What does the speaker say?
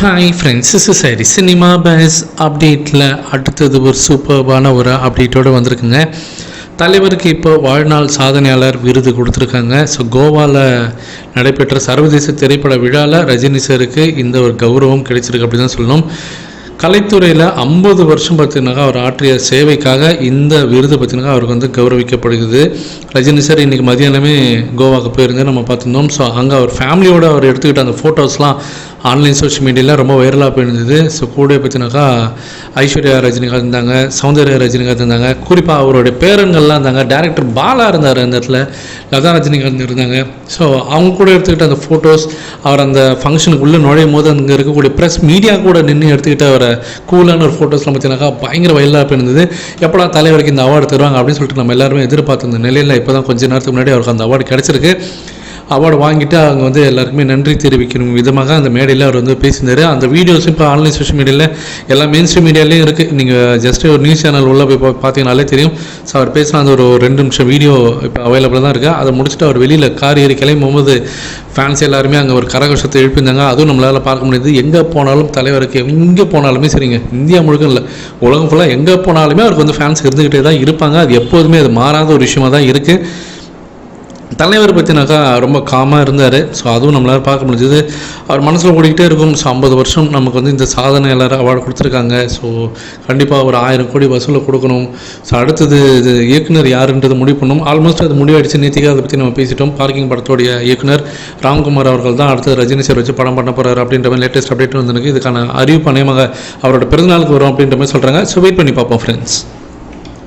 Hi friends is சரி cinema base அப்டேட்டில் அடுத்தது ஒரு சூப்பர்பான ஒரு அப்டேட்டோடு வந்திருக்குங்க. தலைவருக்கு இப்போ வாழ்நாள் சாதனையாளர் விருது கொடுத்துருக்காங்க. ஸோ கோவாவில் நடைபெற்ற சர்வதேச திரைப்பட விழாவில் ரஜினி சாருக்கு இந்த ஒரு கௌரவம் கிடைச்சிருக்கு அப்படி தான் சொல்லணும். கலைத்துறையில் ஐம்பது வருஷம் பார்த்தீங்கன்னாக்கா அவர் ஆற்றிய சேவைக்காக இந்த விருது பார்த்தீங்கன்னா அவருக்கு வந்து கௌரவிக்கப்படுகிறது. ரஜினி சார் இன்றைக்கி மதியானமே கோவாவுக்கு போயிருந்தேன். நம்ம பார்த்துருந்தோம். ஸோ அங்கே அவர் ஃபேமிலியோடு அவர் எடுத்துக்கிட்ட அந்த ஃபோட்டோஸ்லாம் ஆன்லைன் சோஷியல் மீடியாவில் ரொம்ப வைரலாக போயிருந்தது. ஸோ கூட பார்த்தினாக்கா ஐஸ்வர்யா ரஜினிகாந்த் இருந்தாங்க சௌந்தர்யா ரஜினிகாந்த் இருந்தாங்க. குறிப்பாக அவருடைய பேரன்கள்லாம் இருந்தாங்க. டேரக்டர் பாலா இருந்தார் அந்த இடத்துல. லதா ரஜினிகாந்த் இருந்தாங்க. ஸோ அவங்க கூட எடுத்துக்கிட்ட அந்த ஃபோட்டோஸ் அவர் அந்த ஃபங்க்ஷனுக்கு உள்ளே நுழையும் போது அங்கே இருக்கக்கூடிய ப்ரெஸ் மீடியா கூட நின்று எடுத்துக்கிட்ட அவரை கூலான ஒரு ஃபோட்டோஸ்லாம் பார்த்தீங்கன்னாக்கா பயங்கர வைரலாக போயிருந்தது. எப்படா தலைவருக்கு இந்த அவார்டு தருவாங்க அப்படின்னு சொல்லிட்டு நம்ம எல்லாருமே எதிர்பார்த்த இந்த நிலையில் இப்போ தான் கொஞ்ச நேரத்துக்கு முன்னாடி அவருக்கு அந்த அவார்டு கிடச்சிருக்கு. அவார்டு வாங்கிட்டு அவங்க வந்து எல்லாருக்குமே நன்றி தெரிவிக்கணும். விதமாக அந்த மேடையில் அவர் வந்து பேசியிருந்தார் அந்த வீடியோஸ் இப்போ ஆன்லைன் சோஷியல் மீடியாவில் எல்லா மெயின் ஸ்ட்ரீம் மீடியாலேயும் இருக்குது நீங்கள் ஜஸ்ட் ஒரு நியூஸ் சேனல் உள்ளே போய் பார்த்தீங்கனாலே தெரியும். ஸோ அவர் பேசின அந்த ஒரு ரெண்டு நிமிஷம் வீடியோ இப்போ அவைலபிளாக தான் இருக்குது அதை முடிச்சுட்டு அவர் வெளியில் கார் ஏறி கிளம்பும்போது ஃபேன்ஸ் எல்லாருமே அங்கே ஒரு கரகோஷத்தை எழுப்பியிருந்தாங்க. அதுவும் நம்மளால் பார்க்க முடியுது. எங்கே போனாலும் தலைவருக்கு எங்கே போனாலுமே சரிங்க. இந்தியா முழுக்க இல்லை. உலகம் ஃபுல்லாக எங்கே போனாலுமே அவருக்கு வந்து ஃபேன்ஸ் இருந்துக்கிட்டே தான் இருப்பாங்க. அது எப்போதுமே அது மாறாத ஒரு விஷயமாக தான் இருக்குது தலைவர் பற்றினாக்கா ரொம்ப காமாக இருந்தார். ஸோ அதுவும் நம்மளால் பார்க்க முடிஞ்சது. அவர் மனசில் ஓடிக்கிட்டே இருக்கும். ஸோ ஐம்பது வருஷம் நமக்கு வந்து இந்த சாதனையாளர் அவார்டு கொடுத்துருக்காங்க. ஸோ கண்டிப்பாக ஒரு ஆயிரம் கோடி வசூலை கொடுக்கணும். ஸோ அடுத்தது இது இயக்குனர் யாருன்றது முடிவு பண்ணணும். ஆல்மோஸ்ட் அது முடிவாயிடுச்சு. நேத்திக்கு அதை பற்றி நம்ம பேசிட்டோம். பார்க்கிங் படத்தோடைய இயக்குனர் ராம்குமார் அவர்கள் தான் அடுத்தது ரஜினி சார் வச்சு படம் பண்ண போகிறார் அப்படின்ற மாதிரி லேட்டஸ்ட் அப்டேட் வந்திருக்கு இதுக்கான அறிவிப்பு அநேகமாக அவரோட பிறந்தநாளுக்கு வரும் அப்படின்ற மாதிரி சொல்கிறாங்க ஸோ வெயிட் பண்ணி பார்ப்போம் ஃப்ரெண்ட்ஸ்